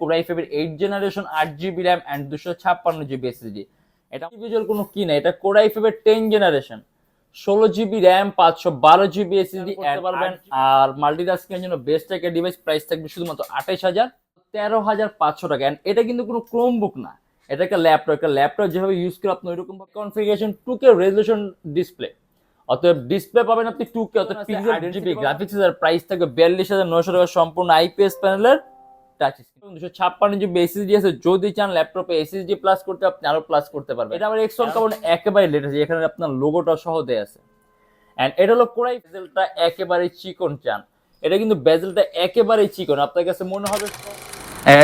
Core i ফাইভের eight generation আট GB RAM and দুশো ছাপ্পান্ন জিবি এসএসডি এটা ইন্ডিভিজুয়াল কোনো কি না এটা কোরাই ফাইভের টেন জেনারেশন ষোলো জিবি র্যাম পাঁচশো বারো জিবি এসএসডি অ্যাড পারবেন আর জন্য বেস্ট একটা ডিভাইস প্রাইস থাকবে শুধুমাত্র আঠাইশ হাজার তেরো হাজার পাঁচশো টাকা। And এটা কিন্তু কোনো ক্রোম বুক না। এটা একটা ল্যাপটপ একটা ল্যাপটপ যেভাবে ইউজ করে আপনি ওইরকম configuration two K resolution display অতএব ডিসপ্লে পাবেন আপনি টু কে অতএব পিক্সেল জিবি গ্রাফিক্স এর প্রাইস থাকবে বিয়াল্লিশ হাজার নশো টাকা সম্পূর্ণ আইপিএস প্যানেলের টাচ স্ক্রিন দুশো ছাপ্পান্ন জিবি এসএসডি আছে, যদি চান ল্যাপটপে এসএসডি প্লাস করতে, আপনি আরও প্লাস করতে পারবেন। এটা আবার এক্স ওয়ান কারণ একেবারে লেট আছে এখানে আপনার লোগোটা সহ দেয়া আছে। এন্ড এটা হলো কোরাই বেজেলটা একেবারে চিকন চান। এটা কিন্তু বেজেলটা একেবারেই চিকন। আপনার কাছে মনে হবে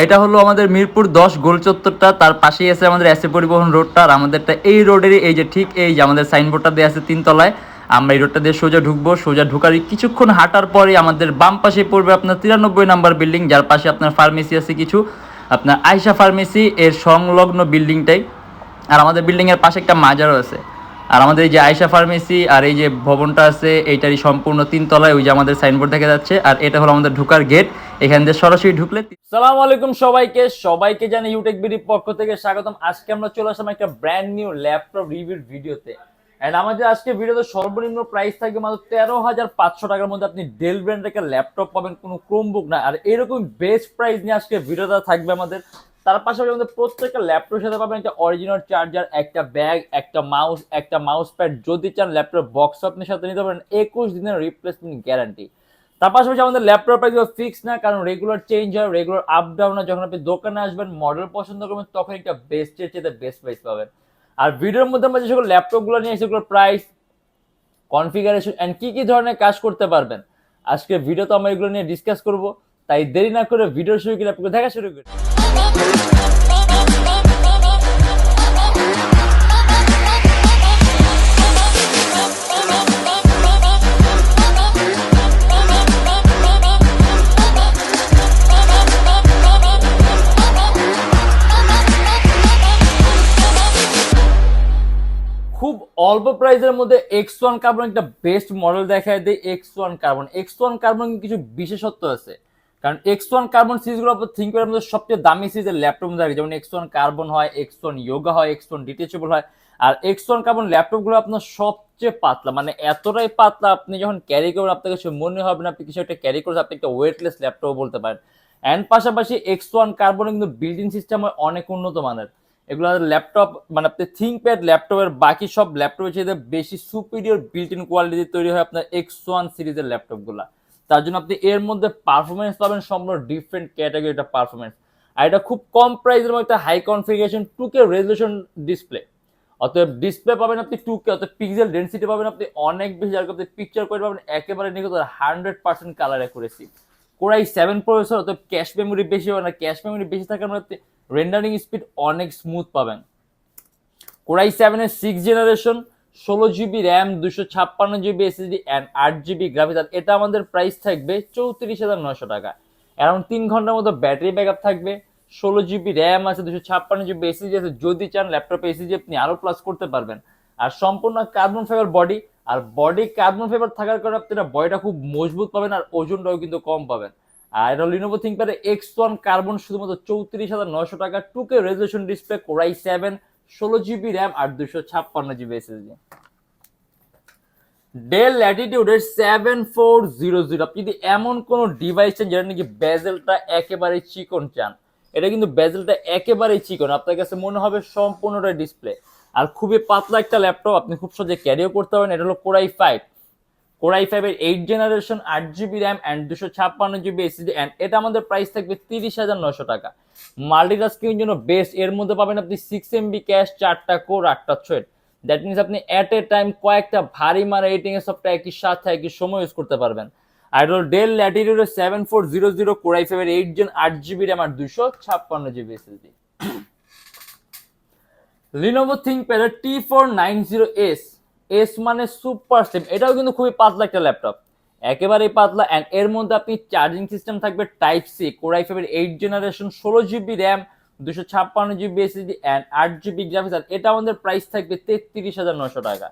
এটা হলো আমাদের মিরপুর দশ গোল চত্বরটা, তার পাশেই আছে আমাদের এসে পরিবহন রোডটা আর আমাদেরটা এই রোডেরই এই যে ঠিক এই যে আমাদের সাইনবোর্ডটা দেওয়া আছে তিনতলায়। আমরা এই রোডটা দিয়ে সোজা ঢুকবো। সোজা ঢুকার কিছুক্ষণ হাঁটার পরে আমাদের বাম পাশে পড়বে আপনার তিরানব্বই নাম্বার বিল্ডিং, যার পাশে আপনার ফার্মেসি আছে কিছু। আপনার আয়সা ফার্মেসি, এর সংলগ্ন বিল্ডিংটাই। আর আমাদের বিল্ডিং এর পাশে একটা মাজারও আছে। আর আমাদের এই যে আয়সা ফার্মেসি আর এই যে ভবনটা আছে, এইটারই সম্পূর্ণ তিন তলায় ওই যে আমাদের সাইনবোর্ড দেখা যাচ্ছে। আর এটা হলো আমাদের ঢুকার গেট। এখান দিয়ে সরাসরি ঢুকলে সালাম আলাইকুম সবাইকে। সবাইকে জানি ইউটেক বিডির পক্ষ থেকে স্বাগতম। আজকে আমরা চলে আসলাম একটা ব্র্যান্ড নিউ ল্যাপটপ রিভিউর ভিডিওতে এন্ড আমাদের আজকে ভিডিওতে সর্বনিম্ন প্রাইস থাকবে মাত্র তেরো হাজার পাঁচশো টাকার মধ্যে আপনি ডেল ব্র্যান্ডের একটা ল্যাপটপ পাবেন, কোনো ক্রোমবুক না। আর এরকম বেস্ট প্রাইস নিয়ে আজকে ভিডিওটা থাকবে আমাদের। তার পাশাপাশি আমাদের প্রত্যেকটা ল্যাপটপের সাথে পাবেন একটা অরিজিনাল চার্জার একটা ব্যাগ একটা মাউস একটা মাউস প্যাড যদি চান ল্যাপটপ বক্স আপনি সাথে নিতে পারেন, একুশ দিনের রিপ্লেসমেন্ট গ্যারান্টি তার পাশাপাশি আমাদের ল্যাপটপ প্রাইস ফিক্স না, কারণ রেগুলার চেঞ্জ হয় রেগুলার আপ ডাউন হয়। যখন আপনি দোকানে আসবেন মডেল পছন্দ করবেন, তখন একটা বেস্টের চেয়ে বেস্ট প্রাইস পাবেন। আর ভিডিওর মধ্যে আমরা যে সকল ল্যাপটপগুলো নিয়ে সেগুলোর প্রাইস কনফিগারেশন অ্যান্ড কী কী ধরনের কাজ করতে পারবেন। আজকে ভিডিও তো আমরা এগুলো নিয়ে ডিসকাস করব। তাই দেরি না করে ভিডিও শুরু করে, আপনাকে দেখা শুরু করি। খুব অল্প প্রাইসের মধ্যে এক্স ওয়ান কার্বন একটা বেস্ট মডেল দেখায় দেয় X one carbon X one carbon কিছু বিশেষত্ব আছে। কারণ এক্স ওয়ান কার্বন সিরিজগুলো আপনার থিঙ্ক করার মধ্যে সবচেয়ে দামি সিরিজের ল্যাপটপ থাকে যেমন এক্স ওয়ান কার্বন হয় এক্স ওয়ান ইয়োগা হয় এক্স ওয়ান ডিটেচেবল হয়। আর এক্স ওয়ান কার্বন ল্যাপটপগুলো আপনার সবচেয়ে পাতলা। মানে এতটাই পাতলা, আপনি যখন ক্যারি করবেন আপনার কাছে মনে হবে না, আপনি কিছু একটা ক্যারি করে আপনি একটা ওয়েটলেস ল্যাপটপ বলতে পারেন। অ্যান্ড পাশাপাশি এক্স ওয়ান কার্বনে কিন্তু বিল্ডিং সিস্টেম হয় অনেক উন্নত মানের। এগুলো ল্যাপটপ মানে আপনি থিঙ্কপ্যাড ল্যাপটপের বাকি সব ল্যাপটপের চেয়ে বেশি সুপিরিয়র বিল্ট ইন কোয়ালিটি তৈরি হয় আপনার এক্স ওয়ান সিরিজের ল্যাপটপগুলো তার জন্য আপনি এর মধ্যে পারফরমেন্স পাবেন সম্পূর্ণ ডিফারেন্ট ক্যাটাগরিটা পারফরমেন্স আর এটা খুব কম প্রাইসের মধ্যে high configuration two K resolution display অতএব ডিসপ্লে পাবেন আপনি টু কে অর্থাৎ পিক্সেল ডেন্সিটি পাবেন আপনি অনেক বেশি, যার আপনি পিকচার করে পাবেন একেবারে নিখুঁত hundred percent colour accuracy core i seven processor অর্থাৎ ক্যাশ মেমোরি বেশি হবে না। ক্যাশ মেমোরি বেশি থাকার মানে রেন্ডারিং স্পিড অনেক স্মুথ পাবেন। কোরাই সেভেনের সিক্স জেনারেশন ষোলো জিবি র্যাম দুশো ছাপ্পান্ন জিবি এসএসডি অ্যান্ড আট জিবি গ্রাফিক্স আর এটা আমাদের প্রাইস থাকবে চৌত্রিশ হাজার নশো টাকা। অ্যারাউন্ড তিন ঘণ্টার মতো ব্যাটারি ব্যাকআপ থাকবে। ষোলো জিবি র্যাম আছে, দুশো ছাপ্পান্ন জিবি এসএসডি আছে। যদি চান ল্যাপটপে এসএসডি আপনি আরও প্লাস করতে পারবেন। আর সম্পূর্ণ কার্বন ফাইবার বডি আর বডি কার্বন ফাইবার থাকার কারণে আপনি এটা বডিটা খুব মজবুত পাবেন আর ওজনটাও কিন্তু কম পাবেন। আর এটা লিনোভো থিঙ্কপ্যাডের এক্স ওয়ান কার্বন শুধুমাত্র চৌত্রিশ হাজার নশো টাকা two K resolution display core i seven ষোলো জিবি র্যাম আর দুশো ছাপ্পান্ন জিবি এসএসডি ডেল ল্যাটিটিউডের সেভেন ফোর জিরো জিরো আপনি যদি এমন কোনো ডিভাইস চান যেটা নাকি বেজেলটা একেবারে চিকন চান, এটা কিন্তু বেজেলটা একেবারেই চিকন, আপনার কাছে মনে হবে সম্পূর্ণটা ডিসপ্লে আর খুবই পাতলা একটা ল্যাপটপ আপনি খুব সহজে ক্যারিও করতে পারেন, এটা হলো core i five core i ফাইভের এইট জেনারেশন আট জিবি র্যাম অ্যান্ড দুশো ছাপ্পান্ন জিবি এসিডি অ্যান্ড এটা আমাদের প্রাইস থাকবে তিরিশ হাজার নশো টাকা। মাল্টিটাস্কিং জন্য বেস্ট এর মধ্যে পাবেন আপনি সিক্স এমবি ক্যাশ চারটা কোর আটটা থ্রেড দ্যাট মিনস আপনি অ্যাট এ টাইম কয়েকটা ভারী মারা এডিটিং এর সবটা একই সাথে একই সময় ইউজ করতে পারবেন। Idol Dell ল্যাটিটিউডের seven four zero zero core i ফাইভের এইট জেন আট জিবি র্যাম আর দুশো ছাপ্পান্ন GB SSD Lenovo থিঙ্কপ্যাডের T four nine zero S S মানে সুপার স্লিম এটাও কিন্তু খুবই পাতলা একটা ল্যাপটপ একেবারেই পাতলা অ্যান্ড এর মধ্যে আপনি চার্জিং সিস্টেম থাকবে টাইপ সি কোরাই ফাইভের এইট জেনারেশন ষোলো জিবি র্যাম দুশো ছাপ্পান্ন জিবি এসএসডি অ্যান্ড আট জিবি গ্রাফিক্স আর এটা আমাদের প্রাইস থাকবে তেত্রিশ হাজার নশো টাকা।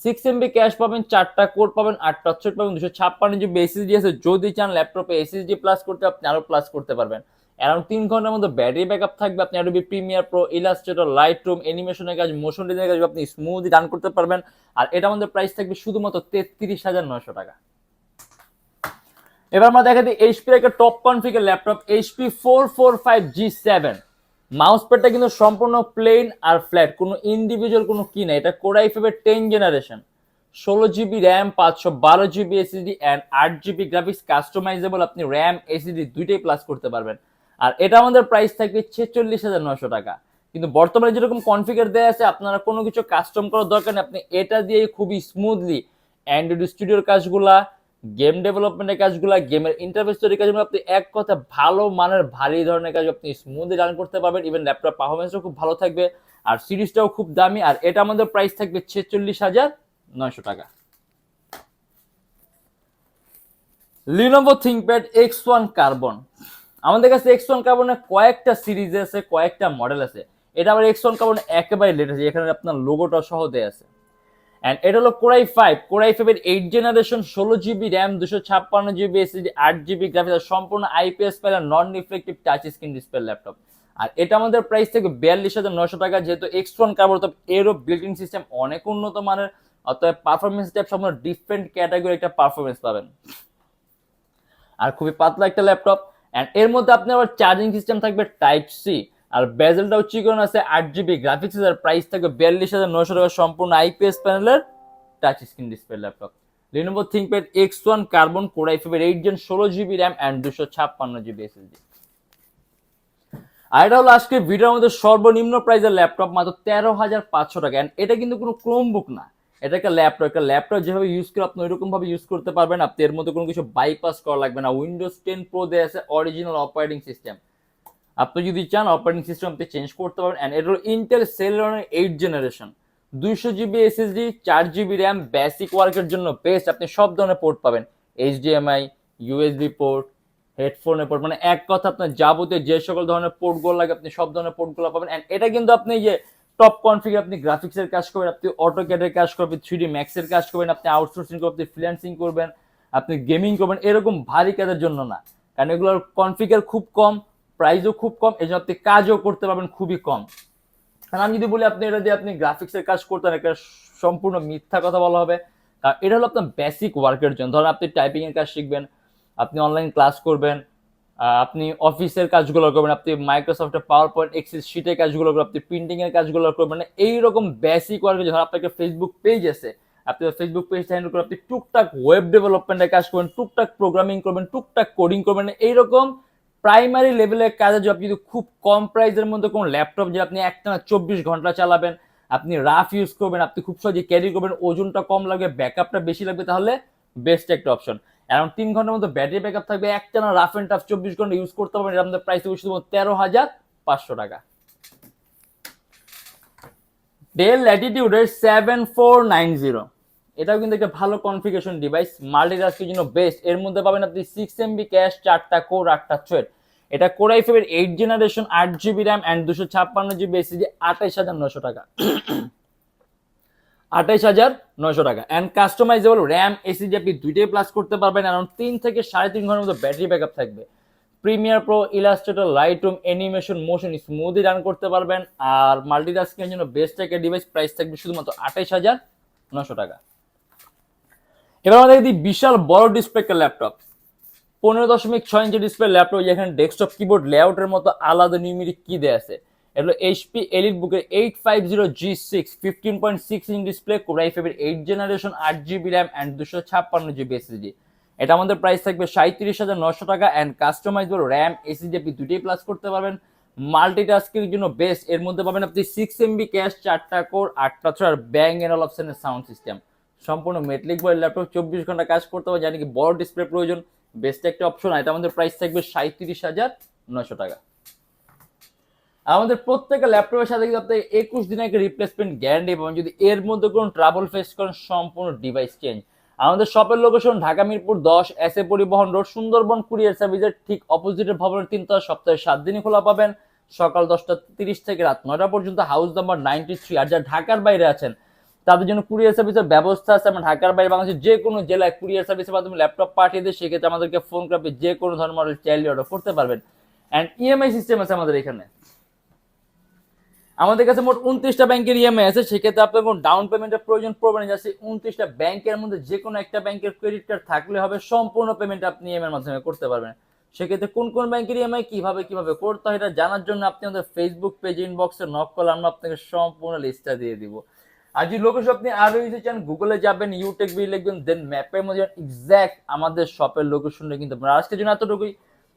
সিক্স এমবি ক্যাশ পাবেন, চারটা কোড পাবেন, আটটা ছট পাবেন, দুশো ছাপ্পান্ন জিবি এসএসডি আছে। যদি চান ল্যাপটপে এসএসডি প্লাস করতে, আপনি আরও প্লাস করতে পারবেন। অ্যারাউন্ড তিন ঘণ্টার মধ্যে ব্যাটারি ব্যাকআপ থাকবে, আপনি Adobe Premiere Pro Illustrator Lightroom অ্যানিমেশনের কাজ মোশন ডিজাইনের কাজ, আপনি স্মুথলি রান করতে পারবেন। আর এটা আমাদের প্রাইস থাকবে শুধুমাত্র তেত্রিশ হাজার নয়শো টাকা। এবার আমরা দেখা দিই এইচপির একটা top configure laptop HP four four five G seven mouse প্যাডটা কিন্তু সম্পূর্ণ প্লেন আর ফ্ল্যাট কোনো ইন্ডিভিজুয়াল কোনো কি না এটা কোরাই ফাইভের টেন জেনারেশন ষোলো জিবি র্যাম পাঁচশো বারো জিবি এসিডি অ্যান্ড আট জিবি গ্রাফিক্স কাস্টমাইজেবল আপনি র্যাম এসএসডি দুইটাই প্লাস করতে পারবেন। আর এটা আমাদের প্রাইস থাকবে ছেচল্লিশ হাজার নশো টাকা। কিন্তু বর্তমানে যেরকম কনফিগার দেওয়া আছে, আপনারা কোনো কিছু কাস্টম করার দরকার নেই। আপনি এটা দিয়ে খুবই স্মুথলি অ্যান্ড্রয়েড স্টুডিওর কাজগুলা গেম ডেভেলপমেন্টের কাজগুলা গেমের ইন্টারফেস তৈরির কাজগুলো, আপনি এক কথা ভালো মানের, ভারী ধরনের কাজ আপনি স্মুথলি রান করতে পারবেন। ইভেন ল্যাপটপ পারফরমেন্সও খুব ভালো থাকবে, আর সিরিজটাও খুব দামি, আর এটা আমাদের প্রাইস থাকবে ছেচল্লিশ হাজার নয়শো টাকা। Lenovo ThinkPad X one carbon আমাদের কাছে এক্স ওয়ান কার্বনের কয়েকটা সিরিজ আছে, কয়েকটা মডেল আছে। এটা আবার এক্স ওয়ান কার্বন একেবারে লেটেস্ট এখানে আপনার লোগোটা সহ দেয়া আছে। অ্যান্ড এটা হলো core i five core i ফাইভের এইট জেনারেশন ষোলো জিবি র্যাম দুশো ছাপ্পান্ন জিবি এসএসডি আট জিবি গ্রাফিক্স সম্পূর্ণ IPS panel non reflective touch screen display laptop আর এটা আমাদের প্রাইস থেকে বিয়াল্লিশ হাজার নশো টাকা, যেহেতু এক্স ওয়ান কার্বন অর্থাৎ এরও বিল্ডিং সিস্টেম অনেক উন্নত মানের অর্থাৎ পারফরমেন্স টাইপ সম্পূর্ণ ডিফারেন্ট ক্যাটাগরি একটা পারফরমেন্স পাবেন। আর খুবই পাতলা একটা ল্যাপটপ অ্যান্ড এর মধ্যে আপনার আবার চার্জিং সিস্টেম থাকবে টাইপ সি আর বেজেলটাও চিকন আছে, আট জিবি গ্রাফিক্স আর প্রাইস থাকবে বিয়াল্লিশ হাজার নশো টাকা সম্পূর্ণ আইপিএস প্যানেলের touch screen display laptop Lenovo ThinkPad X one carbon core i ফাইভের এইট জেন ষোলো জিবি র্যাম অ্যান্ড দুশো ছাপ্পান্ন জিবি এসএসডি আর এটা হলো আজকে ভিডিওর মধ্যে সর্বনিম্ন প্রাইসের ল্যাপটপ মাত্র তেরো হাজার পাঁচশো টাকা। অ্যান্ড এটা কিন্তু কোনো ক্রোম বুক না। এটা একটা ল্যাপটপ একটা ল্যাপটপ যেভাবে ইউজ করে আপনি ওইরকম ভাবে ইউজ করতে পারবেন, আপনি এর মধ্যে কোনো কিছু বাইপাস করা লাগবে না। উইন্ডোজ টেন প্রো দেওয়া আছে অরিজিনাল অপারেটিং সিস্টেম আপনি যদি চান অপারেটিং সিস্টেম আপনি চেঞ্জ করতে পারবেন অ্যান্ড এটা হলো ইন্টেল সেলেরনের এইট জেনারেশন দুইশো জিবি এসএসডি চার জিবি র্যাম বেসিক ওয়ার্কের জন্য বেস্ট আপনি সব ধরনের পোর্ট পাবেন। এইচডিএমআই ইউএসবি পোর্ট হেডফোনের পোর্ট মানে এক কথা আপনার যাবতীয় যে সকল ধরনের পোর্টগুলো লাগে, আপনি সব ধরনের পোর্টগুলো পাবেন। অ্যান্ড এটা কিন্তু আপনি যে টপ কনফিগার আপনি গ্রাফিক্সের কাজ করবেন, আপনি অটো ক্যাডের কাজ করবেন থ্রি ডি ম্যাক্সের কাজ করবেন, আপনি আউটসোর্সিং করবেন, আপনি ফ্রিল্যান্সিং করবেন, আপনি গেমিং করবেন, এরকম ভারী কাজের জন্য না। কারণ এগুলোর কনফিগার খুব কম প্রাইসও খুব কম এই জন্য আপনি কাজও করতে পারবেন খুবই কম। কারণ আমি যদি বলি আপনি এটা দিয়ে আপনি গ্রাফিক্সের কাজ করতেন একটা সম্পূর্ণ মিথ্যা কথা বলা হবে। কারণ এটা হলো আপনার বেসিক ওয়ার্কের জন্য। ধরুন আপনি টাইপিং এর কাজ শিখবেন, আপনি অনলাইন ক্লাস করবেন আপনি অফিসের কাজগুলো করবেন, আপনি মাইক্রোসফটের পাওয়ার পয়েন্ট এক্সেল শিটের কাজগুলো করবেন, আপনি প্রিন্টিং এর কাজগুলো করবেন মানে এইরকম বেসিক ওয়ার্কের জন্য। আপনার একটা ফেসবুক পেজ আছে, আপনি ফেসবুক পেজ হ্যান্ডেল করে আপনি টুকটাক ওয়েব ডেভেলপমেন্টের কাজ করবেন, টুকটাক প্রোগ্রামিং করবেন, টুকটাক কোডিং করবেন এইরকম প্রাইমারি লেভেলের কাজে জব কিন্তু খুব কম প্রাইসের মধ্যে কোনো ল্যাপটপ যে আপনি একটানা চব্বিশ ঘণ্টা চালাবেন, আপনি রাফ ইউজ করবেন, আপনি খুব সহজে ক্যারি করবেন, ওজনটা কম লাগবে ব্যাকআপটা বেশি লাগবে, তাহলে বেস্ট একটা অপশন অ্যারাউন্ড তিন ঘণ্টার মধ্যে ব্যাটারি ব্যাক আপ থাকবে একটানা রাফ অ্যান্ড টাফ চব্বিশ ঘণ্টা ইউজ করতে পারবেন। এটা আমাদের প্রাইস থাকবে শুধুমাত্র তেরো হাজার পাঁচশো টাকা। ডেল ল্যাটিটিউডের সেভেন ফোর নাইন জিরো এটাও কিন্তু একটা ভালো কনফিগারেশন ডিভাইস মাল্টি মাল্টিটাস্কের জন্য বেস্ট এর মধ্যে পাবেন আপনি সিক্স এমবি ক্যাশ চারটা কোর আটটা থ্রেড এটা কোরাই ফাইভের এইট জেনারেশন আট জিবি র্যাম অ্যান্ড দুশো ছাপ্পান্ন জিবি এসিজি আঠাইশ হাজার নশো টাকা। আঠাইশ হাজার নয়শো টাকা। অ্যান্ড কাস্টমাইজেবল র্যাম এসিজি আপনি দুইটাই প্লাস করতে পারবেন। অ্যারাউন্ড তিন থেকে সাড়ে তিন ঘণ্টার মতো ব্যাটারি ব্যাকআপ থাকবে। Premiere Pro Illustrator Lightroom animation motion smoothly run করতে পারবেন। আর মাল্টিটাস্কিংয়ের জন্য বেস্ট একটা ডিভাইস প্রাইস থাকবে শুধুমাত্র আঠাইশ হাজার নশো টাকা। এবার আমাদের যদি বিশাল বড় ডিসপ্লে একটা ল্যাপটপ পনেরো দশমিক ছয় ইঞ্চি ডিসপ্লে ল্যাপটপ যেখানে ডেস্কটপ কিবোর্ড লেআউটের মতো আলাদা নিউমেরিক কি দেয়া আছে। এটা হলো এইচপি এলিট বুকের eight five zero G six fifteen point six inch display core i ফাইভের এইট জেনারেশন আট জিবি র্যাম অ্যান্ড দুশো ছাপ্পান্ন জিবি এসএসডি এটা আমাদের প্রাইস থাকবে সাঁত্রিশ হাজার নশো টাকা অ্যান্ড কাস্টমাইজেবল র্যাম এসএসডি আপনি দুটোই প্লাস করতে পারবেন। মাল্টিটাস্কের জন্য বেস্ট এর মধ্যে পাবেন আপনি সিক্স এমবি ক্যাশ চারটা কোর আটটা ছয় ব্যাং এর অল অপশনের সাউন্ড সিস্টেম সম্পূর্ণ মেটলিক বয়ের ল্যাপটপ চব্বিশ ঘণ্টা কাজ করতে হবে, জানি কি বড় ডিসপ্লে প্রয়োজন। বেস্ট একটা অপশন এটা আমাদের প্রাইস থাকবে সাঁত্রিশ হাজার নশো টাকা। আমাদের প্রত্যেকটা ল্যাপটপের সাথে কিন্তু আপনি একুশ দিনের একটা রিপ্লেসমেন্ট গ্যারান্টি পাবেন। যদি এর মধ্যে কোনো ট্রাভেল ফেস করেন, সম্পূর্ণ ডিভাইস চেঞ্জ আমাদের শপের লোকেশন ঢাকা মিরপুর দশ এস এ পরিবহন রোড সুন্দরবন কুরিয়ার সার্ভিসের ঠিক অপোজিটের ভবনের তিনতলা সপ্তাহে সাত দিনই খোলা পাবেন। সকাল দশটা তিরিশ থেকে রাত নয়টা পর্যন্ত হাউস নাম্বার নাইনটি থ্রি আর যারা ঢাকার বাইরে আছেন, তাদের জন্য কুরিয়ার সার্ভিসের ব্যবস্থা আছে। আমরা ঢাকার বাইরে বাংলাদেশের যে কোনো জেলায় কুরিয়ার সার্ভিসের মাধ্যমে ল্যাপটপ পাঠিয়ে দিয়ে সেক্ষেত্রে আমাদেরকে ফোন করে যে কোনো ধরনের মডেল চাইলে অর্ডার করতে পারবেন। অ্যান্ড ইএমআই সিস্টেম আছে আমাদের এখানে। আমাদের কাছে মোট উনত্রিশটা ব্যাংকের ইএমআই আছে, সেক্ষেত্রে আপনার কোনো ডাউন পেমেন্টের প্রয়োজন পড়বে না। যাচ্ছে উনত্রিশটা ব্যাংকের মধ্যে যে কোনো একটা ব্যাংকের ক্রেডিট কার্ড থাকলে হবে, সম্পূর্ণ পেমেন্ট আপনি ইএমআই মাধ্যমে করতে পারবেন। সেক্ষেত্রে কোন কোন ব্যাংকের ইএমআই কীভাবে কীভাবে করতে হয়, এটা জানার জন্য আপনি আমাদের ফেসবুক পেজ ইনবক্সে নক করলে আমরা আপনাকে সম্পূর্ণ লিস্টটা দিয়ে দিব। আর যদি লোকেশন আপনি আরও ইউজে চান গুগলে যাবেন ইউটেক বি লিখবেন দেন ম্যাপের মধ্যে এক্সাক্ট আমাদের শপের লোকেশনটা কিন্তু আজকের জন্য এতটুকুই।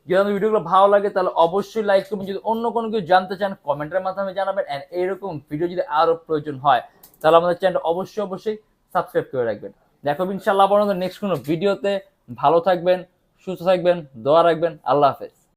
যদি ভিডিওগুলো ভালো লাগে, তাহলে অবশ্যই লাইক করবেন। যদি অন্য কোনো কিছু জানতে চান, কমেন্টের মাধ্যমে জানাবেন। অ্যান্ড এরকম ভিডিও যদি আরও প্রয়োজন হয়, তাহলে আমাদের চ্যানেল অবশ্যই অবশ্যই সাবস্ক্রাইব করে রাখবেন। দেখো ইনশাল্লাহ আপনাদের নেক্সট কোনো ভিডিওতে ভালো থাকবেন, সুস্থ থাকবেন, দোয়া রাখবেন। আল্লাহ হাফেজ।